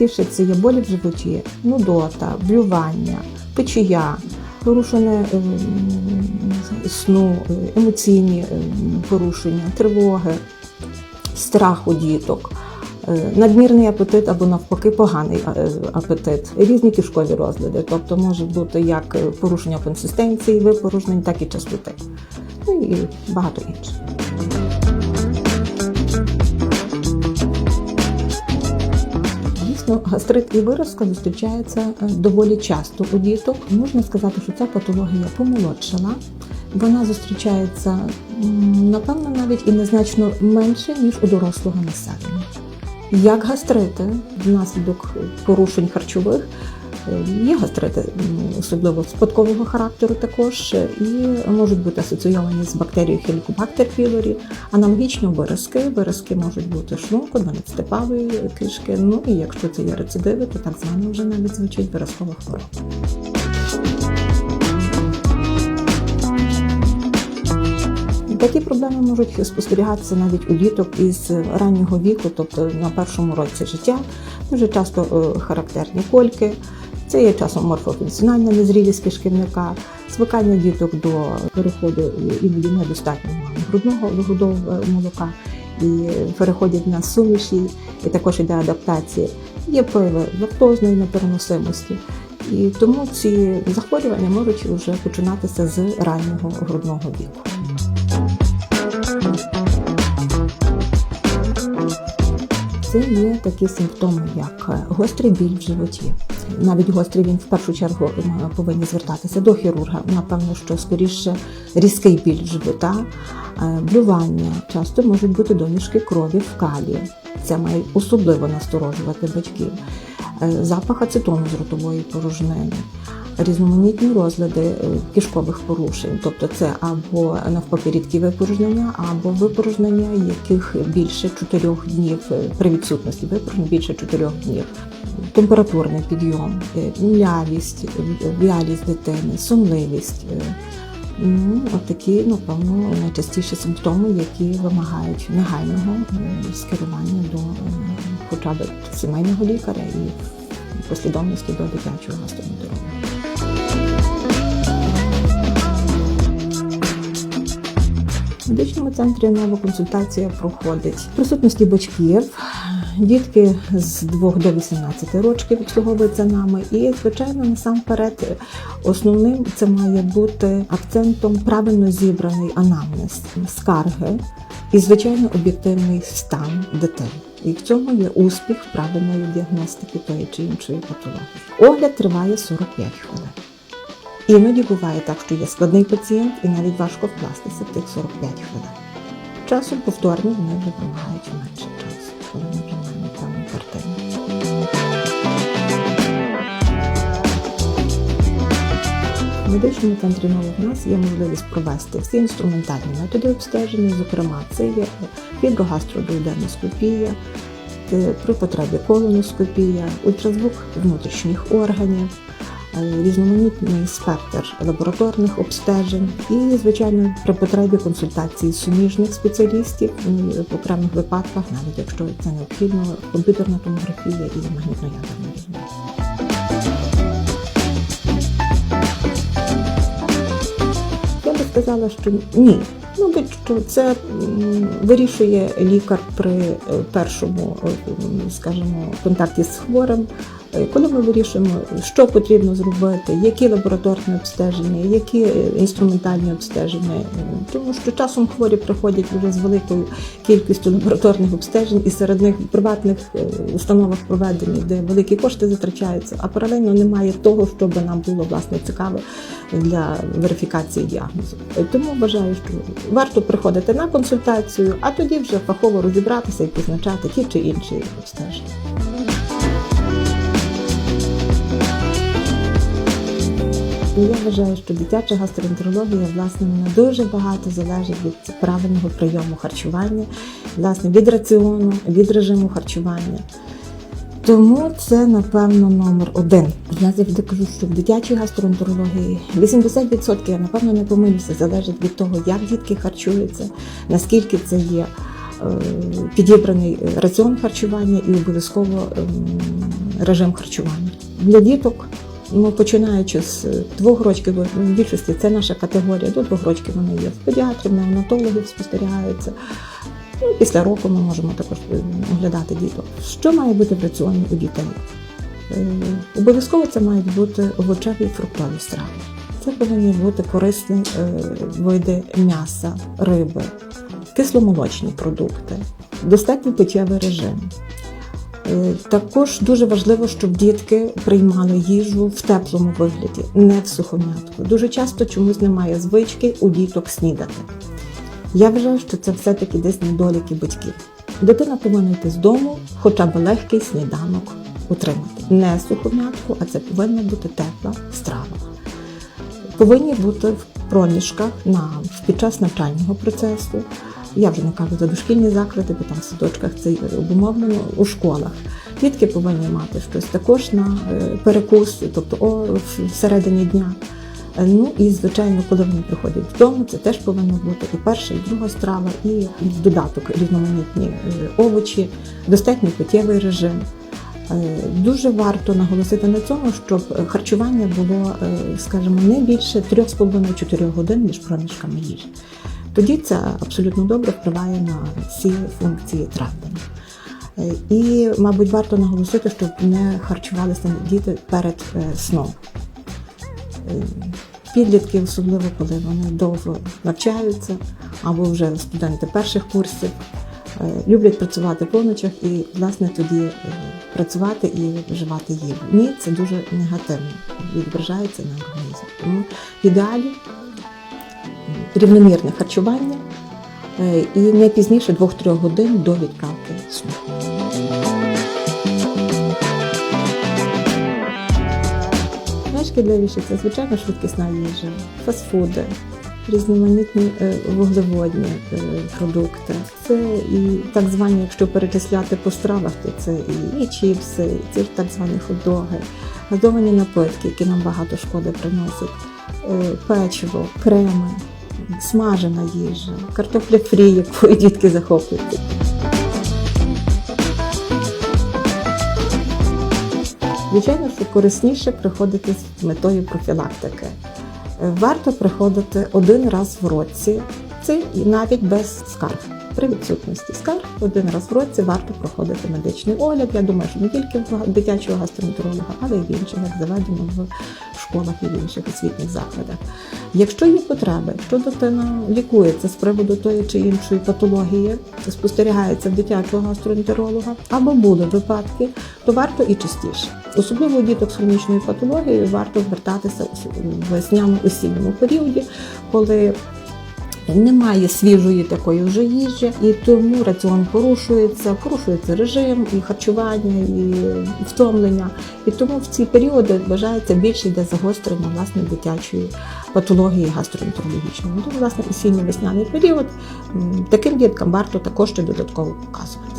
Найчастіше це є болі в животі, нудота, блювання, печія, порушення ем, сну, е, емоційні ем, порушення, тривоги, страх у діток. е, Надмірний апетит або навпаки поганий е, апетит, різні кишкові розлади, тобто може бути як е, порушення консистенції випорожнень, так і частоти, ну і багато інших. Дійсно, гастрит і виразка зустрічаються е, доволі часто у діток. Можна сказати, що ця патологія помолодшала. Вона зустрічається, напевно, навіть і незначно менше, ніж у дорослого населення. Як гастрити внаслідок порушень харчових, є гастрити, особливо спадкового характеру також, і можуть бути асоційовані з бактерією Helicobacter pylori. Аналогічно виразки. Виразки можуть бути шлунку, 12-степавої кишки. Ну і якщо це є рецидиви, то так звано вже навіть звучить виразкова хвороба. Такі проблеми можуть спостерігатися навіть у діток із раннього віку, тобто на першому році життя. Дуже часто е, характерні кольки. Це є часом морфофункціональна незрілість кишківника, звикання діток до переходу іноді недостатнього грудного вигодового молока і переходять на суміші, і також іде адаптація. Є прояви лактозної непереносимості. І тому ці захворювання можуть вже починатися з раннього грудного віку. Це є такі симптоми, як гострий біль в животі. Навіть гострий він в першу чергу ми повинні звертатися до хірурга. Напевно, що скоріше різкий біль живота, е, блювання. Часто можуть бути домішки крові в калі. Це має особливо насторожувати батьків. Е, Запах ацетону з ротової порожнини. Різноманітні розлади е, кишкових порушень, тобто це або навпаки рідкі випорожнення, або випорожнення, яких більше 4 днів е, при відсутності випорожнень більше 4 днів. Температурний підйом, е, млявість, е, вялість дитини, сонливість. е, Ну, от такі, напевно, найчастіші симптоми, які вимагають негайного скерування до хоча б сімейного лікаря і послідовності до дитячого гастроентеролога. В медичному центрі нова консультація проходить в присутності батьків. Дітки з 2 до 18 років обслуговуються нами, і звичайно, насамперед, основним це має бути акцентом правильно зібраний анамнез, скарги і, звичайно, об'єктивний стан дитини. І в цьому є успіх правильної діагностики тої чи іншої патології. Огляд триває 45 хвилин. Іноді буває так, що є складний пацієнт, і навіть важко вкластися в тих 45 хвилин. Часом повторні вони вже вимагають менше часу, В медичному центрі в нас є можливість провести всі інструментальні методи обстеження, зокрема, це є фіброгастродуоденоскопія, е, при потребі колоноскопія, ультразвук внутрішніх органів, е, різноманітний спектр лабораторних обстежень і, звичайно, при потребі консультації суміжних спеціалістів в окремих випадках, навіть якщо це необхідно, комп'ютерна томографія і магнітно-ядерна резонансія. Сказала, що ні. Мабуть, що це вирішує лікар при е, першому, е, скажімо, контакті з хворим. Е, Коли ми вирішуємо, що потрібно зробити, які лабораторні обстеження, які е, інструментальні обстеження, Е, тому що часом хворі приходять вже з великою кількістю лабораторних обстежень, і серед них в приватних установах проведені, де великі кошти затрачаються, а паралельно немає того, що би нам було власне цікаве для верифікації діагнозу. Тому вважаю, що варто приходити на консультацію, а тоді вже фахово розібратися і позначати ті чи інші обстеження. І я вважаю, що дитяча гастроентерологія власне дуже багато залежить від правильного прийому харчування, власне від раціону, від режиму харчування. Тому це, напевно, номер один. Я завжди кажу, що в дитячій гастроентерології 80%, я напевно не помилюся, залежить від того, як дітки харчуються, наскільки це є е, підібраний раціон харчування і обов'язково ем, режим харчування. Для діток, ну, починаючи з двох років, бо в більшості це наша категорія, до двох років вони є в педіатрів, неонатологів спостерігаються. Ну, після року ми можемо також е, оглядати діток. Що має бути в раціоні у дітей? Е, Обов'язково це мають бути овочеві і фруктові страви. Це повинні бути корисні е, види м'яса, риби, кисломолочні продукти, достатньо питєвий режим. Е, Також дуже важливо, щоб дітки приймали їжу в теплому вигляді, не в сухом'ятку. Дуже часто чомусь немає звички у діток снідати. Я вважаю, що це все-таки десь недоліки батьків. Дитина повинна йти з дому, хоча б легкий сніданок отримати. Не сухом'ятку, а це повинна бути тепла страва. Повинні бути в проміжках на, під час навчального процесу. Я вже не кажу за дошкільні заклади, бо там в садочках це обумовлено у школах. Дітки повинні мати щось також на е, перекус, тобто о, в середині дня. Е, Ну і звичайно, коли вони приходять додому, це теж повинно бути і перша, і друга страва, і додаток різноманітні е, овочі, достатньо питєвий режим. Дуже варто наголосити на цьому, щоб харчування було, скажімо, не більше 3,5-4 годин між проміжками їжі. Тоді це абсолютно добре впливає на всі функції травлення. І, мабуть, варто наголосити, щоб не харчувалися діти перед е, сном. Е, Підлітки, особливо коли вони довго навчаються, або вже студенти перших курсів, е, люблять працювати по ночах і, власне, тоді працювати і вживати їжу. Ні, це дуже негативно відображається на організм. Тому в ідеалі рівномірне харчування е, і не пізніше 2-3 годин до відправки сну. Найшкідливіше це, звичайно, швидкісна їжа, фастфуди, різноманітні е, вуглеводні е, продукти. Це і так звані, якщо перечисляти по стравах, то це і, чіпси, і ці так звані хот-доги, газовані напитки, які нам багато шкоди приносять, печиво, креми, смажена їжа, картопля фрі, якою дітки захоплюються. Звичайно, що корисніше приходити з метою профілактики. Варто приходити один раз в році, це навіть без скарг. При відсутності скарг один раз в році варто проходити медичний огляд. Я думаю, що не тільки в дитячого гастроентеролога, але й в інших, як заведено в школах і в інших освітніх закладах. Якщо є потреби, якщо дитина лікується з приводу тої чи іншої патології, спостерігається в дитячого гастроентеролога, або були випадки, то варто і частіше. Особливо у діток з хронічною патологією варто звертатися в весняно-осінньому періоді, коли немає свіжої такої вже їжі, і тому раціон порушується, порушується режим і харчування, і втомлення. І тому в ці періоди вважається більше йде загострення власне дитячої патології гастроентерологічної. Тому, власне, осінньо-весняний період таким діткам варто також ще додатково показувати.